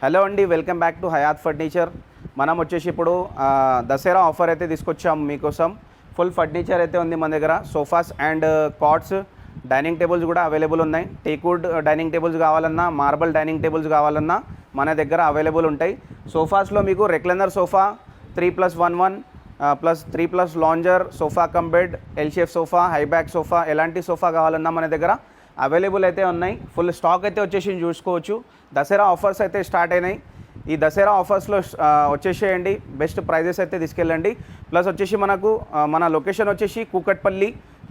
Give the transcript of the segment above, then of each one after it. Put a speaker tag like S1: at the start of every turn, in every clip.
S1: Hello అండి welcome back to Hayat furniture. మనం వచ్చేసి ఇప్పుడు దసరా ఆఫర్ అయితే తీసుకొచ్చాము మీకోసం. ఫుల్ ఫర్నిచర్ అయితే ఉంది మన దగ్గర. Sofas and cots dining tables కూడా అవైలబుల్ ఉన్నాయి. టేక్వుడ్ డైనింగ్ టేబుల్స్ కావాలన్నా మార్బల్ డైనింగ్ టేబుల్స్ కావాలన్నా మన దగ్గర అవైలబుల్ ఉంటాయి. సోఫాస్లో మీకు recliner sofa three plus one one plus three plus lounger sofa cum bed sofa high back sofa ఎలాంటి సోఫా కావాలన్నా మన దగ్గర అవైలబుల్ అయితే ఉన్నాయి. ఫుల్ స్టాక్ అయితే వచ్చేసి చూసుకోవచ్చు. దసరా ఆఫర్స్ అయితే స్టార్ట్ అయినాయి. ఈ దసరా ఆఫర్స్లో వచ్చేసేయండి. బెస్ట్ ప్రైజెస్ అయితే తీసుకెళ్ళండి. ప్లస్ వచ్చేసి మనకు మన లొకేషన్ వచ్చేసి Kukatpally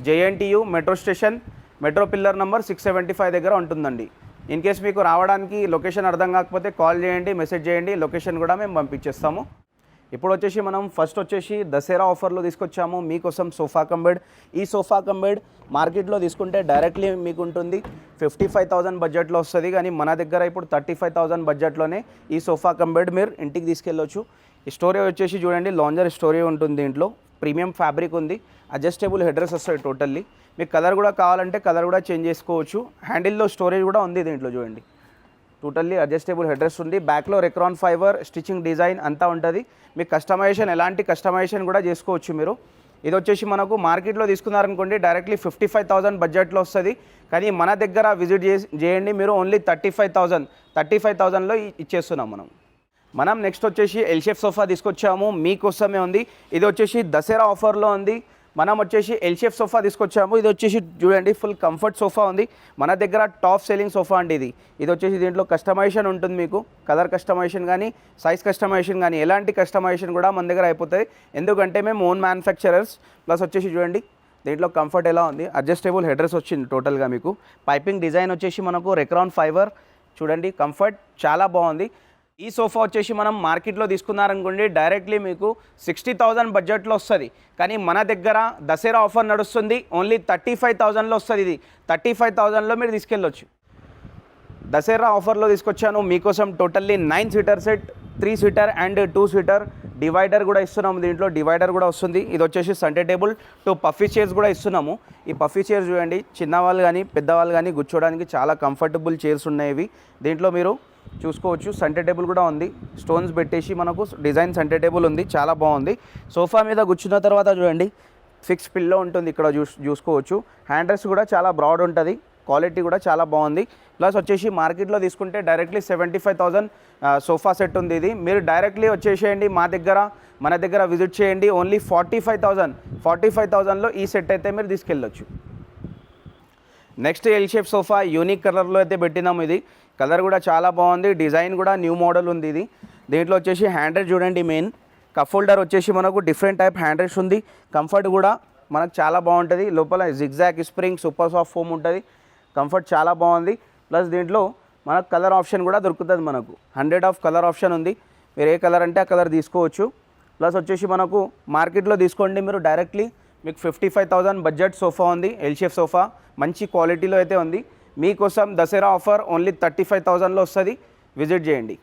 S1: JNTU metro station metro pillar number six seventy five దగ్గర ఉంటుందండి. ఇన్ కేస్ మీకు రావడానికి లొకేషన్ అర్థం కాకపోతే కాల్ చేయండి మెసేజ్ చేయండి. లొకేషన్ కూడా మేము పంపించేస్తాము. ఇప్పుడు వచ్చేసి మనం ఫస్ట్ వచ్చేసి దసరా ఆఫర్లో తీసుకొచ్చాము. మీకోసం సోఫా కంబెడ్. ఈ సోఫా కంబెడ్ మార్కెట్లో తీసుకుంటే డైరెక్ట్లీ మీకు ఉంటుంది ఫిఫ్టీ ఫైవ్ థౌసండ్ బడ్జెట్లో వస్తుంది. కానీ మన దగ్గర ఇప్పుడు థర్టీ ఫైవ్ థౌసండ్ బడ్జెట్లోనే ఈ సోఫా కంబెడ్ మీరు ఇంటికి తీసుకెళ్ళొచ్చు. ఈ స్టోరీ వచ్చేసి చూడండి. లాంజర్ స్టోరీ ఉంటుంది దీంట్లో ప్రీమియం ఫ్యాబ్రిక్ ఉంది. అడ్జస్టబుల్ హెడ్రెస్ వస్తాయి టోటల్లీ. మీకు కలర్ కూడా కావాలంటే కలర్ కూడా చేంజ్ చేసుకోవచ్చు. హ్యాండిల్లో స్టోరేజ్ కూడా ఉంది దీంట్లో చూడండి. టోటల్లీ అడ్జస్టబుల్ హెడ్రెస్ ఉంది. బ్యాక్లో రెక్రాన్ ఫైబర్ స్టిచ్చింగ్ డిజైన్ అంతా ఉంటుంది. మీకు కస్టమైజేషన్ ఎలాంటి కస్టమైజేషన్ కూడా చేసుకోవచ్చు మీరు. ఇది వచ్చేసి మనకు మార్కెట్లో తీసుకున్నారనుకోండి డైరెక్ట్లీ ఫిఫ్టీ ఫైవ్ థౌసండ్ బడ్జెట్లో వస్తుంది. కానీ మన దగ్గర విజిట్ చేయండి. మీరు only thirty five thousand thirty five థౌసండ్లో ఇచ్చేస్తున్నాం మనం. మనం నెక్స్ట్ వచ్చేసి ఎల్షేఫ్ సోఫా తీసుకొచ్చాము. మీకోసమే ఉంది. ఇది వచ్చేసి దసరా ఆఫర్లో ఉంది. మనం వచ్చేసి ఎల్షేఫ్ సోఫా తీసుకొచ్చాము. ఇది వచ్చేసి చూడండి ఫుల్ కంఫర్ట్ సోఫా ఉంది. మన దగ్గర టాప్ సెల్లింగ్ సోఫా అండి ఇది. ఇది వచ్చేసి దీంట్లో కస్టమైజేషన్ ఉంటుంది మీకు. కలర్ కస్టమైజేషన్ కానీ సైజ్ కస్టమైజేషన్ కానీ ఎలాంటి కస్టమైజేషన్ కూడా మన దగ్గర అయిపోతుంది. ఎందుకంటే మేము ఓన్ మ్యానుఫ్యాక్చరర్స్ ప్లస్ వచ్చేసి చూడండి దీంట్లో కంఫర్ట్ ఎలా ఉంది? అడ్జస్టబుల్ హెడ్రెస్ వచ్చింది టోటల్గా మీకు. పైపింగ్ డిజైన్ వచ్చేసి మనకు రెక్రాన్ ఫైబర్ చూడండి కంఫర్ట్ చాలా బాగుంది. ఈ సోఫా వచ్చేసి మనం మార్కెట్లో తీసుకున్నారనుకోండి డైరెక్ట్లీ మీకు సిక్స్టీ థౌజండ్ బడ్జెట్లో వస్తుంది. కానీ మన దగ్గర దసరా ఆఫర్ నడుస్తుంది ఓన్లీ థర్టీ ఫైవ్ థౌజండ్లో వస్తుంది ఇది. థర్టీ ఫైవ్ థౌజండ్లో మీరు తీసుకెళ్ళొచ్చు. దసరా ఆఫర్లో తీసుకొచ్చాను మీకోసం totally nine seater set three seater and two seater divider కూడా ఇస్తున్నాము. దీంట్లో డివైడర్ కూడా వస్తుంది. ఇది వచ్చేసి centre table two puffy chairs కూడా ఇస్తున్నాము. ఈ పఫీ చైర్స్ చూడండి చిన్నవాళ్ళు కానీ పెద్దవాళ్ళు కానీ కూర్చోడానికి చాలా కంఫర్టబుల్ చైర్స్ ఉన్నాయి దీంట్లో మీరు చూసుకోవచ్చు. సెంటర్ టేబుల్ కూడా ఉంది. స్టోన్స్ పెట్టేసి మనకు డిజైన్ సెంటర్ టేబుల్ ఉంది. చాలా బాగుంది. సోఫా మీద కూర్చున్న తర్వాత చూడండి. ఫిక్స్ పిల్లో ఉంటుంది. ఇక్కడ చూస్ చూసుకోవచ్చు. హ్యాండ్రెస్ కూడా చాలా బ్రాడ్ ఉంటుంది. క్వాలిటీ కూడా చాలా బాగుంది. ప్లస్ వచ్చేసి మార్కెట్లో తీసుకుంటే directly seventy five thousand sofa set ఉంది ఇది. మీరు డైరెక్ట్లీ వచ్చేసేయండి. మా దగ్గర మన దగ్గర విజిట్ చేయండి. Only forty five thousand forty five థౌజండ్లో ఈ సెట్ అయితే మీరు తీసుకెళ్ళొచ్చు. Next L shape sofa unique కలర్లో అయితే పెట్టినాము ఇది. కలర్ కూడా చాలా బాగుంది. డిజైన్ కూడా న్యూ మోడల్ ఉంది ఇది. దీంట్లో వచ్చేసి హ్యాండ్రెడ్ చూడండి మెయిన్. కప్ హోల్డర్ వచ్చేసి మనకు డిఫరెంట్ టైప్ హ్యాండ్రెడ్స్ ఉంది. కంఫర్ట్ కూడా మనకు చాలా బాగుంటుంది. లోపల zigzag spring super soft foam ఉంటుంది. కంఫర్ట్ చాలా బాగుంది. ప్లస్ దీంట్లో మనకు కలర్ ఆప్షన్ కూడా దొరుకుతుంది మనకు. హండ్రెడ్ ఆఫ్ కలర్ ఆప్షన్ ఉంది. మీరు ఏ కలర్ అంటే ఆ కలర్ తీసుకోవచ్చు. ప్లస్ వచ్చేసి మనకు మార్కెట్లో తీసుకోండి మీరు డైరెక్ట్లీ. మీకు fifty five thousand budget sofa ఉంది ఎల్షేఫ్ సోఫా మంచి క్వాలిటీలో అయితే ఉంది. మీకోసం Dasara offer only thirty five థౌజండ్లో వస్తుంది. విజిట్ చేయండి.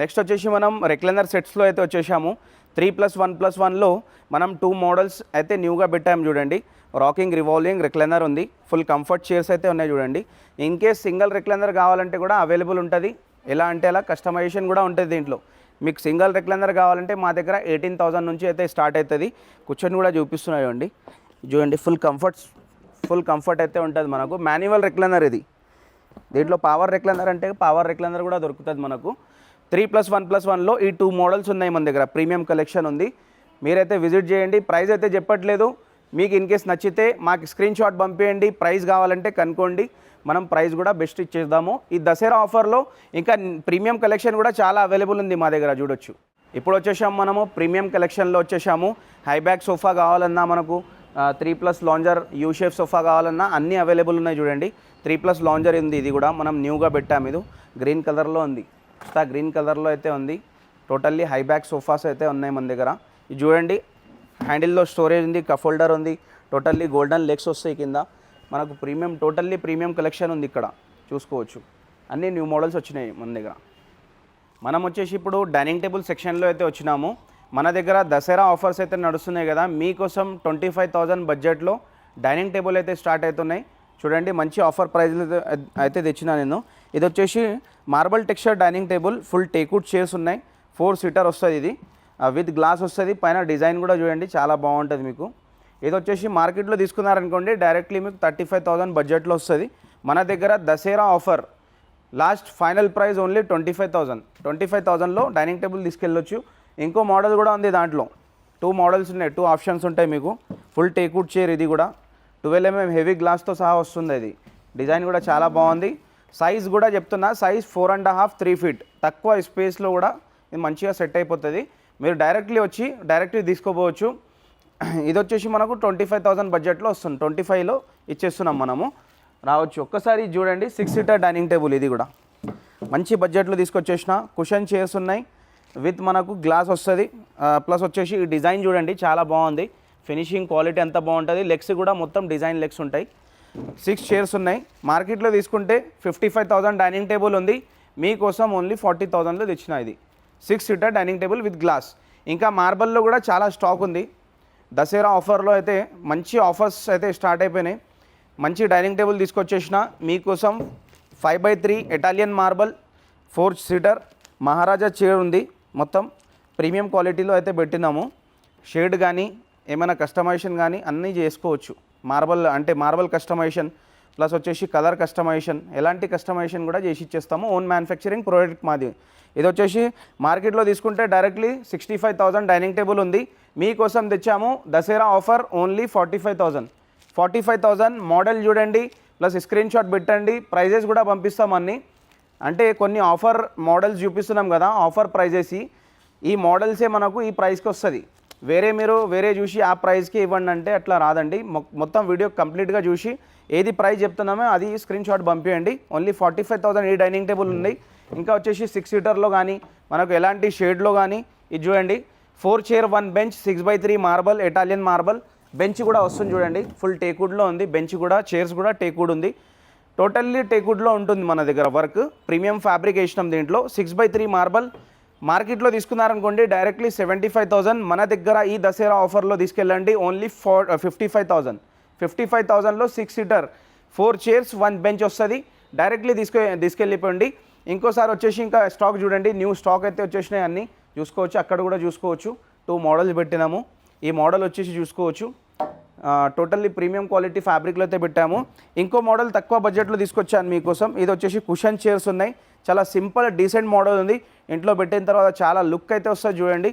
S1: నెక్స్ట్ వచ్చేసి మనం రెక్లెనర్ సెట్స్లో అయితే వచ్చేసాము. త్రీ ప్లస్ వన్ ప్లస్ వన్లో మనం టూ మోడల్స్ అయితే న్యూగా పెట్టాము చూడండి. రాకింగ్ రివాల్వింగ్ రెక్లెనర్ ఉంది. ఫుల్ కంఫర్ట్ చైర్స్ అయితే ఉన్నాయి చూడండి. ఇన్ కేస్ సింగిల్ రెక్లెనర్ కావాలంటే కూడా అవైలబుల్ ఉంటుంది. ఎలా అంటే అలా కస్టమైజేషన్ కూడా ఉంటుంది దీంట్లో. మీకు సింగిల్ రెక్లెనర్ కావాలంటే మా దగ్గర ఎయిటీన్ థౌసండ్ నుంచి అయితే స్టార్ట్ అవుతుంది. కూర్చొని కూడా చూపిస్తున్నాయి చూడండి. చూడండి ఫుల్ కంఫర్ట్స్ ఫుల్ కంఫర్ట్ అయితే ఉంటుంది మనకు. మాన్యువల్ రెక్లెనర్ ఇది. దీంట్లో పవర్ రెక్లెనర్ అంటే పవర్ రెక్లెనర్ కూడా దొరుకుతుంది మనకు. త్రీ ప్లస్ వన్ ప్లస్ వన్లో ఈ టూ మోడల్స్ ఉన్నాయి మన దగ్గర. ప్రీమియం కలెక్షన్ ఉంది. మీరైతే విజిట్ చేయండి. ప్రైస్ అయితే చెప్పట్లేదు. మీకు ఇన్ కేస్ నచ్చితే మాకు స్క్రీన్ షాట్ పంపేయండి. ప్రైస్ కావాలంటే కనుక్కోండి. మనం ప్రైస్ కూడా బెస్ట్ ఇచ్చేద్దాము. ఈ దసరా ఆఫర్లో ఇంకా ప్రీమియం కలెక్షన్ కూడా చాలా అవైలబుల్ ఉంది మా దగ్గర చూడొచ్చు. ఇప్పుడు వచ్చేసాము మనము ప్రీమియం కలెక్షన్లో వచ్చేసాము. హైబ్యాక్ సోఫా కావాలన్నా మనకు three plus lounger U shape sofa కావాలన్నా అన్నీ అవైలబుల్ ఉన్నాయి చూడండి. త్రీ ప్లస్ లాంజర్ ఉంది ఇది కూడా మనం న్యూగా పెట్టాము ఇది. గ్రీన్ కలర్లో ఉంది. ఇస్తా గ్రీన్ కలర్లో అయితే ఉంది. టోటల్లీ హైబ్యాక్ సోఫాస్ అయితే ఉన్నాయి మన దగ్గర. ఇది చూడండి హ్యాండిల్లో స్టోరేజ్ ఉంది కఫ్ హోల్డర్ ఉంది. టోటల్లీ గోల్డెన్ లెగ్స్ వస్తాయి కింద. మనకు ప్రీమియం టోటల్లీ ప్రీమియం కలెక్షన్ ఉంది ఇక్కడ. చూసుకోవచ్చు. అన్ని న్యూ మోడల్స్ వచ్చినాయి మన దగ్గర. మనం వచ్చేసి ఇప్పుడు డైనింగ్ టేబుల్ సెక్షన్లో అయితే వచ్చినాము. మన దగ్గర దసరా ఆఫర్స్ అయితే నడుస్తున్నాయి కదా మీకోసం ట్వంటీ ఫైవ్ థౌజండ్ బడ్జెట్లో డైనింగ్ టేబుల్ అయితే స్టార్ట్ అవుతున్నాయి. చూడండి మంచి ఆఫర్ ప్రైజ్లు అయితే తెచ్చిన నేను. ఇది వచ్చేసి marble texture dining table full teakwood chairs ఉన్నాయి. ఫోర్ సీటర్ వస్తుంది ఇది. విత్ గ్లాస్ వస్తుంది. పైన డిజైన్ కూడా చూడండి చాలా బాగుంటుంది మీకు. ఇది వచ్చేసి మార్కెట్లో తీసుకున్నారనుకోండి డైరెక్ట్లీ మీకు థర్టీ ఫైవ్ థౌసండ్ బడ్జెట్లో వస్తుంది. మన దగ్గర Dasara offer last final price only twenty five thousand. Twenty five థౌసండ్లో dining table తీసుకెళ్ళొచ్చు. ఇంకో మోడల్ కూడా ఉంది దాంట్లో. టూ మోడల్స్ ఉన్నాయి టూ ఆప్షన్స్ ఉంటాయి మీకు. ఫుల్ టేకుడ్ చైర్ ఇది కూడా. ట్వెల్వ్ ఎంఎం హెవీ గ్లాస్తో సహా వస్తుంది అది. డిజైన్ కూడా చాలా బాగుంది. సైజ్ కూడా చెప్తున్నా size four and half three feet తక్కువ స్పేస్లో కూడా ఇది మంచిగా సెట్ అయిపోతుంది. మీరు డైరెక్ట్లీ వచ్చి డైరెక్ట్లీ తీసుకోపోవచ్చు. ఇది వచ్చేసి మనకు ట్వంటీ ఫైవ్ థౌసండ్ బడ్జెట్లో వస్తుంది. ట్వంటీ ఫైవ్లో ఇచ్చేస్తున్నాం మనము. రావచ్చు. ఒక్కసారి చూడండి. సిక్స్ సీటర్ డైనింగ్ టేబుల్ ఇది కూడా. మంచి బడ్జెట్లో తీసుకొచ్చేసిన కుషన్ చైర్స్ ఉన్నాయి. విత్ మనకు గ్లాస్ వస్తుంది. ప్లస్ వచ్చేసి ఈ డిజైన్ చూడండి. చాలా బాగుంది. ఫినిషింగ్ క్వాలిటీ ఎంత బాగుంటుంది. లెగ్స్ కూడా మొత్తం డిజైన్ లెగ్స్ ఉంటాయి. సిక్స్ చైర్స్ ఉన్నాయి. మార్కెట్లో తీసుకుంటే fifty five thousand dining table ఉంది. మీకోసం ఓన్లీ ఫార్టీ థౌసండ్లో తెచ్చిన ఇది. Six seater dining table with glass ఇంకా మార్బల్లో కూడా చాలా స్టాక్ ఉంది. దసరా ఆఫర్లో అయితే మంచి ఆఫర్స్ అయితే స్టార్ట్ అయిపోయినాయి. మంచి డైనింగ్ టేబుల్ తీసుకొచ్చేసిన మీకోసం five by three Italian marble four seater Maharaja chair ఉంది. మొత్తం ప్రీమియం క్వాలిటీలో అయితే పెట్టినాము. షేడ్ కానీ ఏమైనా కస్టమైజేషన్ కానీ అన్నీ చేసుకోవచ్చు. మార్బల్ అంటే మార్బల్ కస్టమైజేషన్ ప్లస్ వచ్చేసి కలర్ కస్టమైజేషన్. ఎలాంటి కస్టమైజేషన్ కూడా చేసి ఇచ్చేస్తాము. ఓన్ మ్యానుఫ్యాక్చరింగ్ ప్రోడక్ట్ మాది. ఇది వచ్చేసి మార్కెట్లో తీసుకుంటే directly sixty five thousand dining table ఉంది. మీకోసం తెచ్చాము. Dasara offer only forty five thousand. Forty five thousand model చూడండి. ప్లస్ స్క్రీన్ షాట్ పెట్టండి. ప్రైజెస్ కూడా పంపిస్తాం అన్నీ. అంటే కొన్ని ఆఫర్ మోడల్స్ చూపిస్తున్నాం కదా ఆఫర్ ప్రైజెస్. ఈ మోడల్సే మనకు ఈ ప్రైస్కి వస్తుంది. వేరే మీరు వేరే చూసి ఆ ప్రైస్కి ఇవ్వండి అంటే అట్లా రాదండి. మొ- మొత్తం వీడియో కంప్లీట్గా చూసి ఏది ప్రైస్ చెప్తున్నామో అది స్క్రీన్ షాట్ పంపించండి ఓన్లీ ఫార్టీ ఫైవ్ థౌసండ్ ఈ డైనింగ్ టేబుల్ ఉంది. ఇంకా వచ్చేసి సిక్స్ సీటర్లో కానీ మనకు ఎలాంటి షేడ్లో కానీ ఇది చూడండి. Four chair one bench six by three marble Italian marble. Bench కూడా వస్తుంది చూడండి. ఫుల్ టేకుడ్లో ఉంది. బెంచ్ కూడా చైర్స్ కూడా టేకుడ్ ఉంది. టోటల్లీ టేకుడ్లో ఉంటుంది మన దగ్గర వర్క్. ప్రీమియం ఫ్యాబ్రిక్ వేసినాం దీంట్లో. సిక్స్ బై త్రీ మార్బల్ మార్కెట్లో తీసుకున్నారనుకోండి డైరెక్ట్లీ సెవెంటీ ఫైవ్ థౌసండ్ మన దగ్గర ఈ దసరా ఆఫర్లో తీసుకెళ్ళండి only four fifty five thousand fifty five థౌసండ్లో six seater four chairs one bench వస్తుంది. డైరెక్ట్లీ తీసుకె తీసుకెళ్ళిపోండి. ఇంకోసారి వచ్చేసి ఇంకా స్టాక్ చూడండి న్యూ స్టాక్ అయితే వచ్చేసినాయి అన్నీ. చూసుకోవచ్చు అక్కడ కూడా చూసుకోవచ్చు. టూ మోడల్స్ పెట్టినాము. ఈ మోడల్ వచ్చేసి చూసుకోవచ్చు. టోటల్లీ ప్రీమియం క్వాలిటీ ఫ్యాబ్రిక్లో అయితే పెట్టాము. ఇంకో మోడల్ తక్కువ బడ్జెట్లో తీసుకొచ్చాను మీకోసం. ఇది వచ్చేసి కుషన్ చైర్స్ ఉన్నాయి. చాలా సింపుల్ డీసెంట్ మోడల్ ఉంది. ఇంట్లో పెట్టిన తర్వాత చాలా లుక్ అయితే వస్తుంది చూడండి.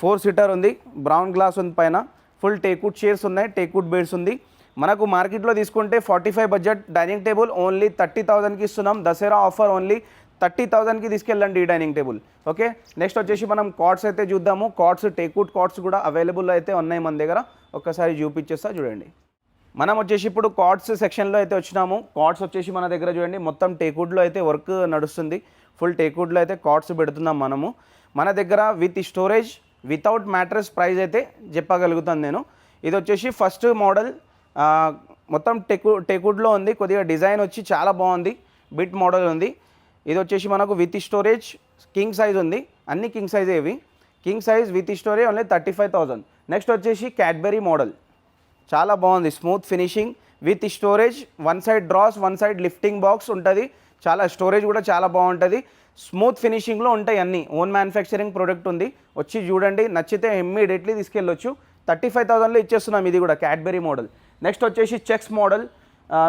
S1: ఫోర్ సీటర్ ఉంది. బ్రౌన్ గ్లాస్ ఉంది పైన. ఫుల్ టేకుడ్ చైర్స్ ఉన్నాయి. టేకుడ్ బెడ్స్ ఉంది. మనకు మార్కెట్లో తీసుకుంటే forty five budget dining table only thirty థౌసండ్కి ఇస్తున్నాం. దసరా ఆఫర్ ఓన్లీ థర్టీ థౌసండ్కి తీసుకెళ్ళండి ఈ డైనింగ్ టేబుల్ ఓకే నెక్స్ట్ వచ్చేసి మనం కార్డ్స్ అయితే చూద్దాము. కార్డ్స్ టేక్వుడ్ కార్డ్స్ కూడా అవైలబుల్ అయితే ఉన్నాయి మన దగ్గర. ఒక్కసారి చూపించేస్తా చూడండి. మనం వచ్చేసి ఇప్పుడు కార్డ్స్ సెక్షన్లో అయితే వచ్చినాము. కార్డ్స్ వచ్చేసి మన దగ్గర చూడండి. మొత్తం టేకుడ్లో అయితే వర్క్ నడుస్తుంది. ఫుల్ టేకుడ్లో అయితే కార్డ్స్ పెడుతున్నాం మనము. మన దగ్గర with storage without mattress price అయితే చెప్పగలుగుతాను నేను. ఇది వచ్చేసి ఫస్ట్ మోడల్ మొత్తం టెకు టెకుడ్లో ఉంది. కొద్దిగా డిజైన్ వచ్చి చాలా బాగుంది. బిట్ మోడల్ ఉంది. ఇది వచ్చేసి మనకు విత్ స్టోరేజ్ కింగ్ సైజ్ ఉంది. అన్ని కింగ్ సైజ్ ఏవి king size with storage only thirty five thousand next వచ్చేసి క్యాడ్బెరీ మోడల్ చాలా బాగుంది. Smooth finishing with storage one side drawers one side lifting box ఉంటుంది. చాలా స్టోరేజ్ కూడా చాలా బాగుంటుంది. స్మూత్ ఫినిషింగ్లో ఉంటాయి అన్నీ. ఓన్ మ్యానుఫ్యాక్చరింగ్ ప్రోడక్ట్ ఉంది. వచ్చి చూడండి. నచ్చితే ఇమ్మీడియట్లీ తీసుకెళ్ళొచ్చు. థర్టీ ఫైవ్ థౌసండ్లో ఇచ్చేస్తున్నాం ఇది కూడా క్యాడ్బెరీ మోడల్ నెక్స్ట్ వచ్చేసి చెక్స్ మోడల్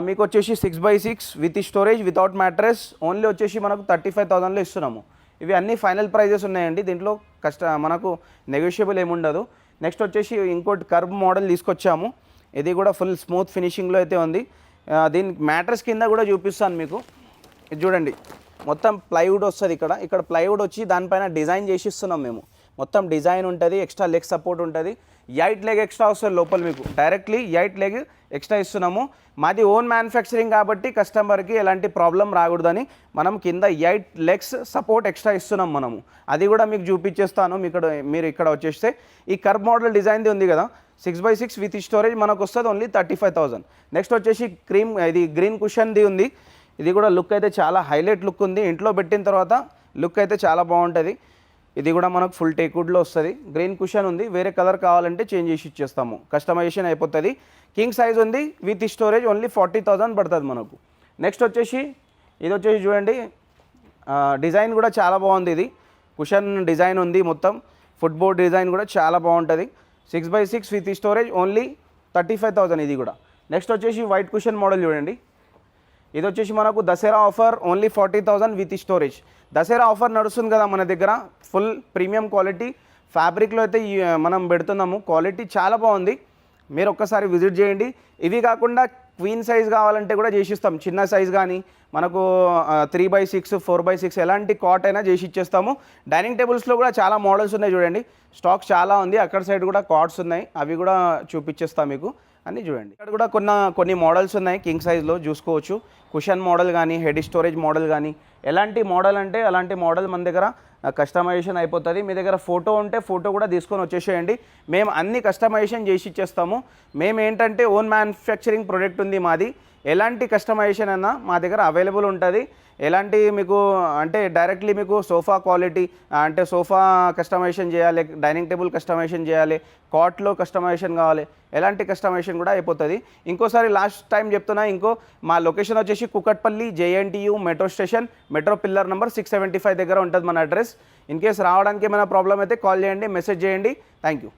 S1: మీకు వచ్చేసి six by six with storage without mattress only వచ్చేసి మనకు థర్టీ ఫైవ్ థౌసండ్లో ఇస్తున్నాము. ఇవి అన్ని ఫైనల్ ప్రైజెస్ ఉన్నాయండి. దీంట్లో కష్ట మనకు నెగోషియబుల్ ఏముండదు. నెక్స్ట్ వచ్చేసి ఇంకోటి కర్వ్ మోడల్ తీసుకొచ్చాము. ఇది కూడా ఫుల్ స్మూత్ ఫినిషింగ్లో అయితే ఉంది. దీని మ్యాట్రస్ కింద కూడా చూపిస్తాను మీకు. ఇది చూడండి. మొత్తం ప్లైవుడ్ వస్తుంది ఇక్కడ. ఇక్కడ ప్లైవుడ్ వచ్చి దానిపైన డిజైన్ చేసి ఇస్తున్నాం మేము. మొత్తం డిజైన్ ఉంటుంది ఎక్స్ట్రా లెగ్ సపోర్ట్ ఉంటుంది. ఎయిట్ లెగ్ ఎక్స్ట్రా వస్తుంది లోపల మీకు. డైరెక్ట్లీ ఎయిట్ లెగ్ ఎక్స్ట్రా ఇస్తున్నాము. మాది ఓన్ మ్యానుఫ్యాక్చరింగ్ కాబట్టి కస్టమర్కి ఎలాంటి ప్రాబ్లం రాకూడదని మనం కింద ఎయిట్ లెగ్స్ సపోర్ట్ ఎక్స్ట్రా ఇస్తున్నాం మనము. అది కూడా మీకు చూపించేస్తాను. మీకు ఇక్కడ మీరు ఇక్కడ వచ్చేస్తే ఈ కర్బ్ మోడల్ డిజైన్ది ఉంది కదా. Six by six with storage మనకు వస్తుంది only thirty five thousand next వచ్చేసి క్రీమ్ ఇది గ్రీన్ కుషన్ది ఉంది. ఇది కూడా లుక్ అయితే చాలా హైలైట్ లుక్ ఉంది. ఇంట్లో పెట్టిన తర్వాత లుక్ అయితే చాలా బాగుంటుంది. ఇది కూడా మనకు ఫుల్ టేకుడ్లో వస్తుంది. గ్రీన్ కుషన్ ఉంది. వేరే కలర్ కావాలంటే చేంజ్ చేసి ఇచ్చేస్తాము. కస్టమైజేషన్ అయిపోతుంది. కింగ్ సైజ్ ఉంది. With storage only forty thousand పడుతుంది మనకు. నెక్స్ట్ వచ్చేసి ఇది వచ్చేసి చూడండి. డిజైన్ కూడా చాలా బాగుంది ఇది. కుషన్ డిజైన్ ఉంది మొత్తం. ఫుట్బోర్డ్ డిజైన్ కూడా చాలా బాగుంటుంది. Six by six with storage only thirty five thousand ఇది కూడా. నెక్స్ట్ వచ్చేసి వైట్ కుషన్ మోడల్ చూడండి. ఇది వచ్చేసి మనకు Dasara offer only forty thousand with storage Dasara offer నడుస్తుంది కదా మన దగ్గర. ఫుల్ ప్రీమియం క్వాలిటీ ఫ్యాబ్రిక్లో అయితే మనం పెడుతున్నాము. క్వాలిటీ చాలా బాగుంది. మీరు ఒక్కసారి విజిట్ చేయండి. ఇవి కాకుండా క్వీన్ సైజ్ కావాలంటే కూడా చేసిస్తాం. చిన్న సైజ్ కానీ మనకు three by six four by six ఎలాంటి కాట్ అయినా చేసి ఇచ్చేస్తాము. డైనింగ్ టేబుల్స్లో కూడా చాలా మోడల్స్ ఉన్నాయి చూడండి. స్టాక్ చాలా ఉంది. అక్కడ సైడ్ కూడా కాట్స్ ఉన్నాయి. అవి కూడా చూపించేస్తాం మీకు. అన్నీ చూడండి. ఇక్కడ కూడా కొన్న కొన్ని మోడల్స్ ఉన్నాయి. కింగ్ సైజ్లో చూసుకోవచ్చు. కుషన్ మోడల్ కానీ హెడ్ స్టోరేజ్ మోడల్ కానీ ఎలాంటి మోడల్ అంటే అలాంటి మోడల్ మన దగ్గర కస్టమైజేషన్ అయిపోతుంది. మీ దగ్గర ఫోటో ఉంటే ఫోటో కూడా తీసుకొని వచ్చేసేయండి. మేము అన్ని కస్టమైజేషన్ చేసి ఇచ్చేస్తాము. మేము ఏంటంటే ఓన్ మ్యానుఫ్యాక్చరింగ్ ప్రొడక్ట్ ఉంది మాది. ఎలాంటి కస్టమైజేషన్ అన్నా మా దగ్గర అవైలబుల్ ఉంటుంది. ఎలాంటి మీకు అంటే డైరెక్ట్లీ మీకు సోఫా క్వాలిటీ అంటే సోఫా కస్టమైజేషన్ చేయాలి డైనింగ్ టేబుల్ కస్టమైజేషన్ చేయాలి కాట్లో కస్టమైజేషన్ కావాలి ఎలాంటి కస్టమైజేషన్ కూడా అయిపోతుంది. ఇంకోసారి లాస్ట్ టైం చెప్తున్నా ఇంకో మా లొకేషన్ వచ్చేసి Kukatpally JNTU metro station metro pillar number six seventy five దగ్గర ఉంటుంది మన అడ్రస్ ఇన్ కేస్ రావడానికి ఏమైనా ప్రాబ్లం అయితే కాల్ చేయండి మెసేజ్ చేయండి. Thank you